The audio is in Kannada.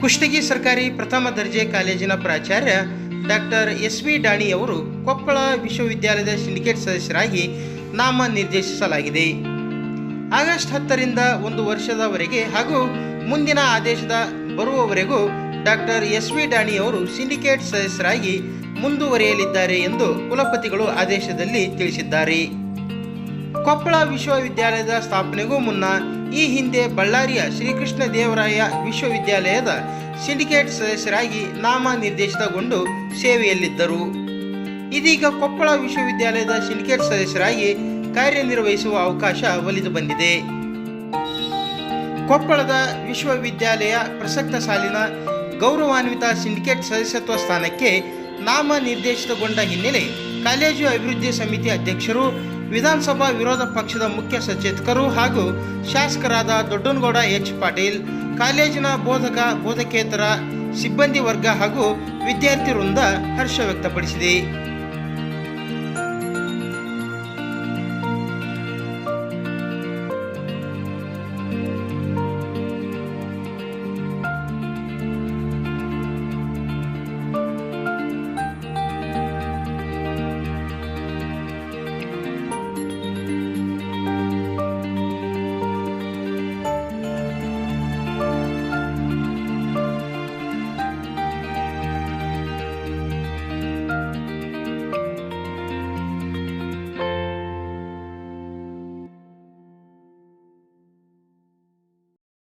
ಕುಷ್ಟಗಿ ಸರ್ಕಾರಿ ಪ್ರಥಮ ದರ್ಜೆ ಕಾಲೇಜಿನ ಪ್ರಾಚಾರ್ಯ ಡಾಕ್ಟರ್ ಎಸ್ ವಿ ಡಾಣಿ ಅವರು ಕೊಪ್ಪಳ ವಿಶ್ವವಿದ್ಯಾಲಯದ ಸಿಂಡಿಕೇಟ್ ಸದಸ್ಯರಾಗಿ ನಾಮ ನಿರ್ದೇಶಿಸಲಾಗಿದೆ. ಆಗಸ್ಟ್ ಹತ್ತರಿಂದ ಒಂದು ವರ್ಷದವರೆಗೆ ಹಾಗೂ ಮುಂದಿನ ಆದೇಶದ ಬರುವವರೆಗೂ ಡಾಕ್ಟರ್ ಎಸ್ ವಿ ಡಾಣಿ ಅವರು ಸಿಂಡಿಕೇಟ್ ಸದಸ್ಯರಾಗಿ ಮುಂದುವರಿಯಲಿದ್ದಾರೆ ಎಂದು ಕುಲಪತಿಗಳು ಆದೇಶದಲ್ಲಿ ತಿಳಿಸಿದ್ದಾರೆ. ಕೊಪ್ಪಳ ವಿಶ್ವವಿದ್ಯಾಲಯದ ಸ್ಥಾಪನೆಗೂ ಮುನ್ನ ಈ ಹಿಂದೆ ಬಳ್ಳಾರಿಯ ಶ್ರೀಕೃಷ್ಣ ದೇವರಾಯ ವಿಶ್ವವಿದ್ಯಾಲಯದ ಸಿಂಡಿಕೇಟ್ ಸದಸ್ಯರಾಗಿ ನಾಮ ನಿರ್ದೇಶಿತಗೊಂಡು ಸೇವೆಯಲ್ಲಿದ್ದರು. ಇದೀಗ ಕೊಪ್ಪಳ ವಿಶ್ವವಿದ್ಯಾಲಯದ ಸಿಂಡಿಕೇಟ್ ಸದಸ್ಯರಾಗಿ ಕಾರ್ಯನಿರ್ವಹಿಸುವ ಅವಕಾಶ ಒಲಿದು ಬಂದಿದೆ. ಕೊಪ್ಪಳದ ವಿಶ್ವವಿದ್ಯಾಲಯ ಪ್ರಸಕ್ತ ಸಾಲಿನ ಗೌರವಾನ್ವಿತ ಸಿಂಡಿಕೇಟ್ ಸದಸ್ಯತ್ವ ಸ್ಥಾನಕ್ಕೆ ನಾಮ ನಿರ್ದೇಶಿತಗೊಂಡ ಹಿನ್ನೆಲೆ ಕಾಲೇಜು ಅಭಿವೃದ್ಧಿ ಸಮಿತಿ ಅಧ್ಯಕ್ಷರು ವಿಧಾನಸಭಾ ವಿರೋಧ ಪಕ್ಷದ ಮುಖ್ಯ ಸಚೇತಕರು ಹಾಗೂ ಶಾಸಕರಾದ ದೊಡ್ಡನಗೌಡ ಎಚ್ ಪಾಟೀಲ್, ಕಾಲೇಜಿನ ಬೋಧಕ, ಬೋಧಕೇತರ, ಸಿಬ್ಬಂದಿ ವರ್ಗ ಹಾಗೂ ವಿದ್ಯಾರ್ಥಿ ವೃಂದ ಹರ್ಷ ವ್ಯಕ್ತಪಡಿಸಿದೆ.